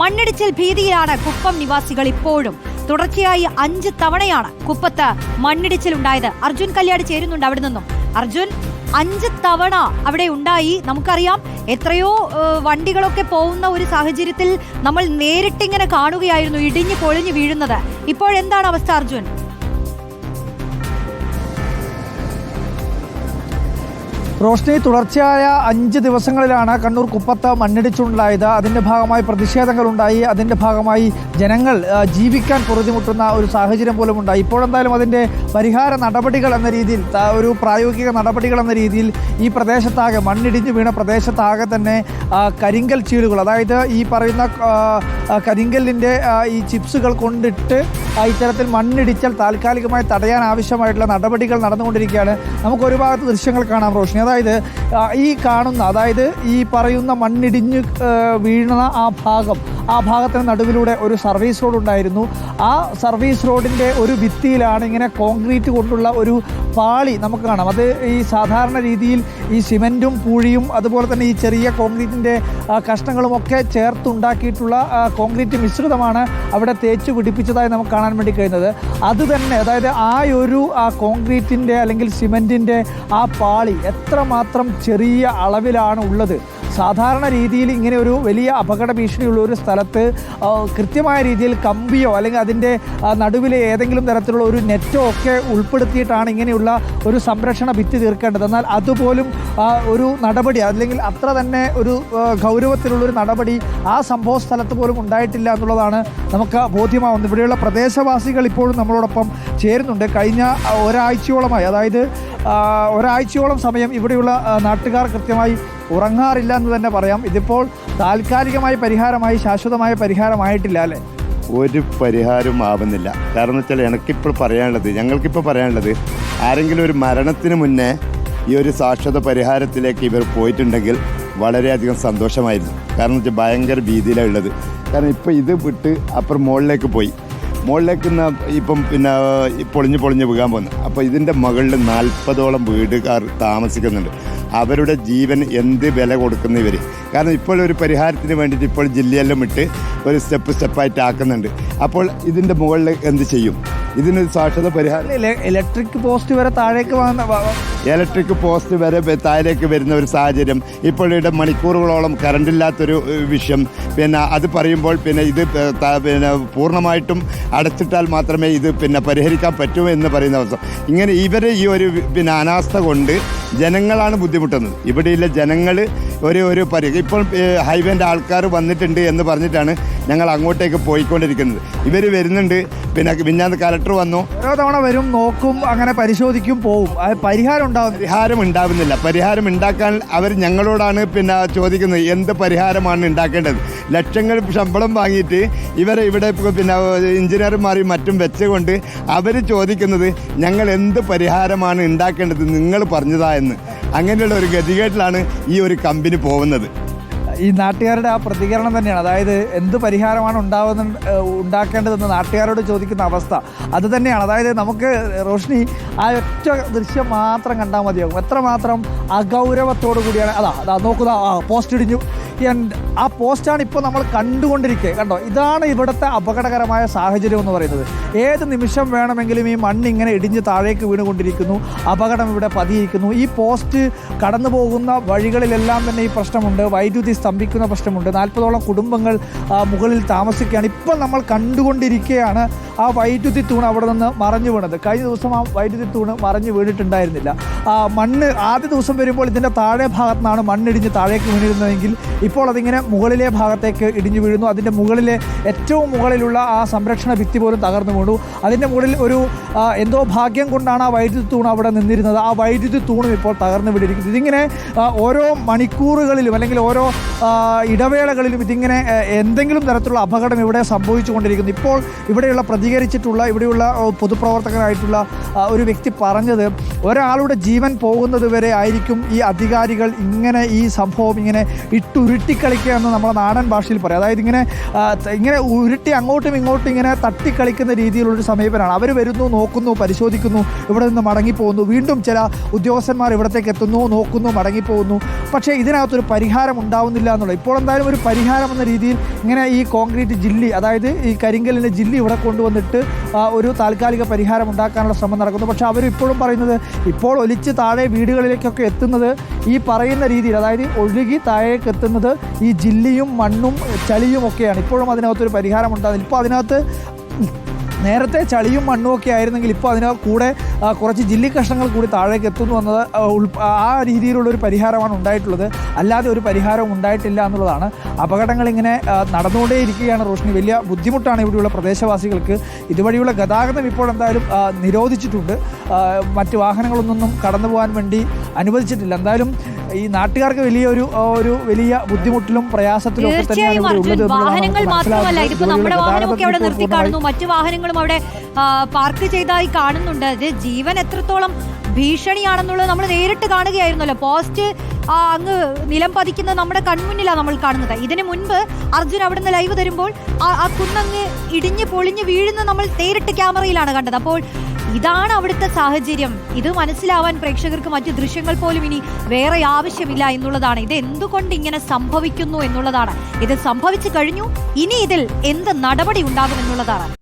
മണ്ണിടിച്ചിൽ ഭീതിയിലാണ് കുപ്പം നിവാസികൾ ഇപ്പോഴും. തുടർച്ചയായി അഞ്ച് തവണയാണ് കുപ്പത്ത് മണ്ണിടിച്ചിൽ ഉണ്ടായത് അർജുൻ കല്യാട് ചേരുന്നുണ്ട് അവിടെ നിന്നും അർജുൻ അഞ്ച് തവണ അവിടെ ഉണ്ടായി. നമുക്കറിയാം എത്രയോ വണ്ടികളൊക്കെ പോകുന്ന ഒരു സാഹചര്യത്തിൽ നമ്മൾ നേരിട്ടിങ്ങനെ കാണുകയായിരുന്നു ഇടിഞ്ഞു പൊളിഞ്ഞു വീഴുന്നത്. ഇപ്പോഴെന്താണ് അവസ്ഥ അർജുൻ? റോഷ്നി തുടർച്ചയായ അഞ്ച് ദിവസങ്ങളിലാണ് കണ്ണൂർ കുപ്പത്ത് മണ്ണിടിച്ചുണ്ടായത് അതിന്റെ ഭാഗമായി പ്രതിഷേധങ്ങൾ ഉണ്ടായി അതിന്റെ ഭാഗമായി ജനങ്ങൾ ജീവിക്കാൻ പൊറുതിമുട്ടുന്ന ഒരു സാഹചര്യം പോലും ഉണ്ടായി ഇപ്പോഴെന്തായാലും അതിന്റെ പരിഹാര നടപടികൾ എന്ന രീതിയിൽ ഒരു പ്രായോഗിക നടപടികൾ എന്ന രീതിയിൽ ഈ പ്രദേശത്താകെ മണ്ണിടിഞ്ഞ് വീണ പ്രദേശത്താകെ തന്നെ കരിങ്കൽ ചീളുകൾ അതായത് ഈ പറയുന്ന കരിങ്കല്ലിന്റെ ഈ ചിപ്സുകൾ കൊണ്ടിട്ട് ഇത്തരത്തിൽ മണ്ണിടിച്ചാൽ താൽക്കാലികമായി തടയാൻ ആവശ്യമായിട്ടുള്ള നടപടികൾ നടന്നുകൊണ്ടിരിക്കുകയാണ്. നമുക്ക് ഒരു ഭാഗത്ത് ദൃശ്യങ്ങൾ കാണാം റോഷിനി. അതായത് ഈ കാണുന്ന അതായത് ഈ പറയുന്ന മണ്ണിടിഞ്ഞ് വീണ ആ ഭാഗം ആ ഭാഗത്തിന് നടുവിലൂടെ ഒരു സർവീസ് റോഡ് ഉണ്ടായിരുന്നു. ആ സർവീസ് റോഡിന്റെ ഒരു ഭിത്തിയിലാണ് ഇങ്ങനെ കോൺക്രീറ്റ് കൊണ്ടുള്ള ഒരു പാളി നമുക്ക് കാണാം. അത് ഈ സാധാരണ രീതിയിൽ ഈ സിമെന്റും പൂഴിയും അതുപോലെ തന്നെ ഈ ചെറിയ കോൺക്രീറ്റിന്റെ കഷ്ണങ്ങളുമൊക്കെ ചേർത്തുണ്ടാക്കിയിട്ടുള്ള കോൺക്രീറ്റ് മിശ്രിതമാണ് അവിടെ തേച്ച് പിടിപ്പിച്ചതായി നമുക്ക് കാണാൻ വേണ്ടി കഴിയുന്നത്. അത് തന്നെ അതായത് ആ ഒരു കോൺക്രീറ്റിന്റെ അല്ലെങ്കിൽ സിമെന്റിന്റെ ആ പാളി എത്രമാത്രം ചെറിയ അളവിലാണ് ഉള്ളത്. സാധാരണ രീതിയിൽ ഇങ്ങനെ ഒരു വലിയ അപകട ഭീഷണിയുള്ള ഒരു സ്ഥലത്ത് കൃത്യമായ രീതിയിൽ കമ്പിയോ അല്ലെങ്കിൽ അതിന്റെ നടുവിലെ ഏതെങ്കിലും തരത്തിലുള്ള ഒരു നെറ്റോ ഒക്കെ ഉൾപ്പെടുത്തിയിട്ടാണ് ഇങ്ങനെയുള്ള ഒരു സംരക്ഷണ ഭിത്തി തീർക്കേണ്ടത്. എന്നാൽ അതുപോലും ഒരു നടപടി അല്ലെങ്കിൽ അത്ര തന്നെ ഒരു ഗൗരവത്തിലുള്ളൊരു നടപടി ആ സംഭവ സ്ഥലത്ത് പോലും ഉണ്ടായിട്ടില്ല എന്നുള്ളതാണ് നമുക്ക് ബോധ്യമാവുന്നത്. ഇവിടെയുള്ള പ്രദേശവാസികൾ ഇപ്പോഴും നമ്മളോടൊപ്പം ചേരുന്നുണ്ട്. കഴിഞ്ഞ ഒരാഴ്ചയോളമായി അതായത് ഒരാഴ്ചയോളം സമയം ഇവിടെയുള്ള നാട്ടുകാർ കൃത്യമായി ഉറങ്ങാറില്ല എന്ന് തന്നെ പറയാം. ഇതിപ്പോൾ താൽക്കാലികമായ പരിഹാരമായി ശാശ്വതമായ പരിഹാരമായിട്ടില്ല അല്ലേ? ഒരു പരിഹാരവും ആവുന്നില്ല. കാരണം വെച്ചാൽ എനിക്കിപ്പോൾ പറയാനുള്ളത് ഞങ്ങൾക്കിപ്പോൾ പറയാനുള്ളത് ആരെങ്കിലും ഒരു മരണത്തിന് മുന്നേ ഈ ഒരു സാക്ഷരത പരിഹാരത്തിലേക്ക് ഇവർ പോയിട്ടുണ്ടെങ്കിൽ വളരെയധികം സന്തോഷമായിരുന്നു. കാരണം വെച്ചാൽ ഭയങ്കര ഭീതിയിലാണ് ഉള്ളത്. കാരണം ഇപ്പോൾ ഇത് വിട്ട് അപ്പുറം മുകളിലേക്ക് പോയി. മുകളിലേക്ക് ഇപ്പം പിന്നെ പൊളിഞ്ഞ് പൊളിഞ്ഞ് വീകാൻ പോകുന്നു അപ്പോൾ ഇതിന്റെ മുകളിൽ നാൽപ്പതോളം വീടുകാർ താമസിക്കുന്നുണ്ട്. അവരുടെ ജീവൻ എന്ത് വില കൊടുക്കുന്ന ഇവർ കാരണം ഇപ്പോൾ ഒരു പരിഹാരത്തിന് വേണ്ടിയിട്ട് ഇപ്പോൾ ജില്ലയെല്ലാം ഇട്ട് ഒരു സ്റ്റെപ്പ് സ്റ്റെപ്പായിട്ട് ആക്കുന്നുണ്ട്. അപ്പോൾ ഇതിന്റെ മുകളിൽ എന്ത് ചെയ്യും? ഇതിന് സാക്ഷരത പരിഹാരം. ഇല- ഇലക്ട്രിക് പോസ്റ്റ് വരെ താഴേക്ക് ഇലക്ട്രിക് പോസ്റ്റ് വരെ താഴേക്ക് വരുന്ന ഒരു സാഹചര്യം. ഇപ്പോഴിവിടെ മണിക്കൂറുകളോളം കറണ്ട് ഇല്ലാത്തൊരു ഏഹ്, വിഷയം. പിന്നെ അത് പറയുമ്പോൾ പിന്നെ ഇത് പിന്നെ പൂർണമായിട്ടും അടച്ചിട്ടാൽ മാത്രമേ ഇത് പിന്നെ പരിഹരിക്കാൻ പറ്റൂ എന്ന് പറയുന്ന അവസ്ഥ. ഇങ്ങനെ ഇവരെ ഈ ഒരു പിന്നെ അനാസ്ഥ കൊണ്ട് ജനങ്ങളാണ് ബുദ്ധിമുട്ടുന്നത്. ഇവിടെയുള്ള ജനങ്ങൾ ഒരു ഒരു പരി ഇപ്പോൾ ഹൈവേന്റെ ആൾക്കാർ വന്നിട്ടുണ്ട് എന്ന് പറഞ്ഞിട്ടാണ് ഞങ്ങൾ അങ്ങോട്ടേക്ക് പോയിക്കൊണ്ടിരിക്കുന്നത്. ഇവർ വരുന്നുണ്ട്. പിന്നെ മിഞ്ഞാന്ന് കലക്ടർ വന്നു. ഓരോ തവണ വരും നോക്കും അങ്ങനെ പരിശോധിക്കും പോവും. പരിഹാരം ഉണ്ടാവും പരിഹാരം ഉണ്ടാവുന്നില്ല. പരിഹാരം ഉണ്ടാക്കാൻ അവർ ഞങ്ങളോടാണ് പിന്നെ ചോദിക്കുന്നത് എന്ത് പരിഹാരമാണ് ഉണ്ടാക്കേണ്ടത്? ലക്ഷങ്ങൾ ശമ്പളം വാങ്ങിയിട്ട് ഇവരെ ഇവിടെ പിന്നെ എഞ്ചിനീയർമാരെയും മറ്റും വെച്ചുകൊണ്ട് അവർ ചോദിക്കുന്നത് ഞങ്ങൾ എന്ത് പരിഹാരമാണ് ഉണ്ടാക്കേണ്ടത്? നിങ്ങൾ പറഞ്ഞതാ എന്ന്. അങ്ങനെയുള്ള ഒരു ഗതികേട്ടിലാണ് ഈ ഒരു കമ്പനി പോകുന്നത്. ഈ നാട്ടുകാരുടെ ആ പ്രതികരണം തന്നെയാണ്. അതായത് എന്ത് പരിഹാരമാണ് ഉണ്ടാവുന്ന ഉണ്ടാക്കേണ്ടതെന്ന് നാട്ടുകാരോട് ചോദിക്കുന്ന അവസ്ഥ. അത് തന്നെയാണ്. അതായത് നമുക്ക് റോഷ്നി ആ ഒറ്റ ദൃശ്യം മാത്രം കണ്ടാൽ മതിയാകും. എത്രമാത്രം അഗൗരവത്തോടു കൂടിയാണ് അതാ അതാ നോക്കുക ആ പോസ്റ്റ് ഇടിഞ്ഞു. ആ പോസ്റ്റാണ് ഇപ്പോൾ നമ്മൾ കണ്ടുകൊണ്ടിരിക്കുക. കണ്ടോ? ഇതാണ് ഇവിടുത്തെ അപകടകരമായ സാഹചര്യം എന്ന് പറയുന്നത്. ഏത് നിമിഷം വേണമെങ്കിലും ഈ മണ്ണ് ഇങ്ങനെ ഇടിഞ്ഞ് താഴേക്ക് വീണുകൊണ്ടിരിക്കുന്നു. അപകടം ഇവിടെ പതിയിരിക്കുന്നു. ഈ പോസ്റ്റ് കടന്നു പോകുന്ന വഴികളിലെല്ലാം തന്നെ ഈ പ്രശ്നമുണ്ട്. വൈദ്യുതി സ്തംഭിക്കുന്ന പ്രശ്നമുണ്ട്. നാൽപ്പതോളം കുടുംബങ്ങൾ മുകളിൽ താമസിക്കുകയാണ്. ഇപ്പോൾ നമ്മൾ കണ്ടുകൊണ്ടിരിക്കുകയാണ് ആ വൈദ്യുതി തൂണ് അവിടെ നിന്ന് മറഞ്ഞു വീണത്. കഴിഞ്ഞ ദിവസം ആ വൈദ്യുതി തൂണ് മറഞ്ഞു വീണിട്ടുണ്ടായിരുന്നില്ല. മണ്ണ് ആദ്യ ദിവസം വരുമ്പോൾ ഇതിന്റെ താഴെ ഭാഗത്തു നിന്നാണ് മണ്ണിടിഞ്ഞ് താഴേക്ക് വീണിരുന്നതെങ്കിൽ ഇപ്പോൾ അതിങ്ങനെ മുകളിലെ ഭാഗത്തേക്ക് ഇടിഞ്ഞു വീഴുന്നു. അതിന്റെ മുകളിലെ ഏറ്റവും മുകളിലുള്ള ആ സംരക്ഷണ ഭിത്തി പോലും തകർന്നു വീണു. അതിന്റെ മുകളിൽ ഒരു എന്തോ ഭാഗ്യം കൊണ്ടാണ് ആ വൈദ്യുതി തൂണ് അവിടെ നിന്നിരുന്നത്. ആ വൈദ്യുതി തൂണും ഇപ്പോൾ തകർന്നു വിടിയിരിക്കുന്നു ഇതിങ്ങനെ ഓരോ മണിക്കൂറുകളിലും അല്ലെങ്കിൽ ഓരോ ഇടവേളകളിലും ഇതിങ്ങനെ എന്തെങ്കിലും തരത്തിലുള്ള അപകടം ഇവിടെ സംഭവിച്ചുകൊണ്ടിരിക്കുന്നു. ഇപ്പോൾ ഇവിടെയുള്ള പ്രതികരിച്ചിട്ടുള്ള ഇവിടെയുള്ള പൊതുപ്രവർത്തകനായിട്ടുള്ള ഒരു വ്യക്തി പറഞ്ഞത് ഒരാളുടെ ജീവൻ പോകുന്നത് വരെ ആയിരിക്കും ഈ അധികാരികൾ ഇങ്ങനെ ഈ സംഭവം ഇങ്ങനെ ഇട്ടുരുട്ടി ഉരുട്ടിക്കളിക്കുക എന്ന് നമ്മുടെ നാടൻ ഭാഷയിൽ പറയും. അതായത് ഇങ്ങനെ ഇങ്ങനെ ഉരുട്ടി അങ്ങോട്ടും ഇങ്ങോട്ടും ഇങ്ങനെ തട്ടിക്കളിക്കുന്ന രീതിയിലുള്ളൊരു സമീപനമാണ് അവർ വരുന്നു നോക്കുന്നു പരിശോധിക്കുന്നു ഇവിടെ നിന്ന് മടങ്ങിപ്പോകുന്നു. വീണ്ടും ചില ഉദ്യോഗസ്ഥന്മാർ ഇവിടത്തേക്ക് എത്തുന്നു നോക്കുന്നു മടങ്ങിപ്പോകുന്നു. പക്ഷേ ഇതിനകത്തൊരു പരിഹാരം ഉണ്ടാവുന്നില്ല എന്നുള്ളത് ഇപ്പോൾ എന്തായാലും ഒരു പരിഹാരം എന്ന രീതിയിൽ ഇങ്ങനെ ഈ കോൺക്രീറ്റ് ജില്ലി അതായത് ഈ കരിങ്കലിന്റെ ജില്ലി ഇവിടെ കൊണ്ടുവന്നിട്ട് ഒരു താൽക്കാലിക പരിഹാരം ഉണ്ടാക്കാനുള്ള ശ്രമം നടക്കുന്നു. പക്ഷേ അവർ ഇപ്പോഴും പറയുന്നത് ഇപ്പോൾ ഒലിച്ച് താഴെ വീടുകളിലേക്കൊക്കെ എത്തുന്നത് ഈ പറയുന്ന രീതിയിൽ അതായത് ഒഴുകി താഴേക്ക് എത്തുന്നത് ഈ ജില്ലിയും മണ്ണും ചളിയും ഒക്കെയാണ്. ഇപ്പോഴും അതിനകത്തൊരു പരിഹാരം ഉണ്ടാകുന്നില്ല ഇപ്പോൾ അതിനകത്ത് നേരത്തെ ചളിയും മണ്ണും ഒക്കെ ആയിരുന്നെങ്കിൽ ഇപ്പോൾ അതിന് കൂടെ കുറച്ച് ജില്ലി കഷ്ണങ്ങൾ കൂടി താഴേക്ക് എത്തുന്നു എന്നത് ആ, രീതിയിലുള്ള ഒരു പരിഹാരമാണ് ഉണ്ടായിട്ടുള്ളത്. അല്ലാതെ ഒരു പരിഹാരവും ഉണ്ടായിട്ടില്ല എന്നുള്ളതാണ്. അപകടങ്ങൾ ഇങ്ങനെ നടന്നുകൊണ്ടേ നടന്നുകൊണ്ടേയിരിക്കുകയാണ് റോഷ്നി. വലിയ ബുദ്ധിമുട്ടാണ് ഇവിടെയുള്ള പ്രദേശവാസികൾക്ക്. ഇതുവഴിയുള്ള ഗതാഗതം ഇപ്പോൾ എന്തായാലും നിരോധിച്ചിട്ടുണ്ട്. മറ്റ് വാഹനങ്ങളൊന്നും കടന്നു പോകാൻ വേണ്ടി അനുവദിച്ചിട്ടില്ല. എന്തായാലും ഈ നാട്ടുകാർക്ക് വലിയൊരു ഒരു വലിയ ബുദ്ധിമുട്ടിലും പ്രയാസത്തിലും ഒക്കെ തീർച്ചയായും അർജുൻ വാഹനങ്ങൾ മാത്രമല്ല. ഇതിപ്പോ നമ്മുടെ വാഹനമൊക്കെ അവിടെ നിർത്തി കാണുന്നു മറ്റു വാഹനങ്ങളും അവിടെ പാർക്ക് ചെയ്തായി കാണുന്നുണ്ട്. ഇത് ജീവൻ എത്രത്തോളം ഭീഷണിയാണെന്നുള്ളത് നമ്മൾ നേരിട്ട് കാണുകയായിരുന്നല്ലോ. പോസ്റ്റ് അങ്ങ് നിലം പതിക്കുന്നത് നമ്മുടെ കൺമുന്നിലാണ് നമ്മൾ കാണുന്നത്. ഇതിനു മുൻപ് അർജുൻ അവിടുന്ന് ലൈവ് തരുമ്പോൾ ആ ആ കുന്നങ്ങ് ഇടിഞ്ഞ് പൊളിഞ്ഞ് വീഴുന്ന നമ്മൾ നേരിട്ട് ക്യാമറയിലാണ് കണ്ടത്. അപ്പോൾ ഇതാണ് അവിടുത്തെ സാഹചര്യം. ഇത് മനസ്സിലാവാൻ പ്രേക്ഷകർക്ക് മറ്റു ദൃശ്യങ്ങൾ പോലും ഇനി വേറെ ആവശ്യമില്ല എന്നുള്ളതാണ്. ഇത് എന്തുകൊണ്ട് ഇങ്ങനെ സംഭവിക്കുന്നു എന്നുള്ളതാണ്. ഇത് സംഭവിച്ചു കഴിഞ്ഞു. ഇനി ഇതിൽ എന്ത് നടപടി ഉണ്ടാകും എന്നുള്ളതാണ്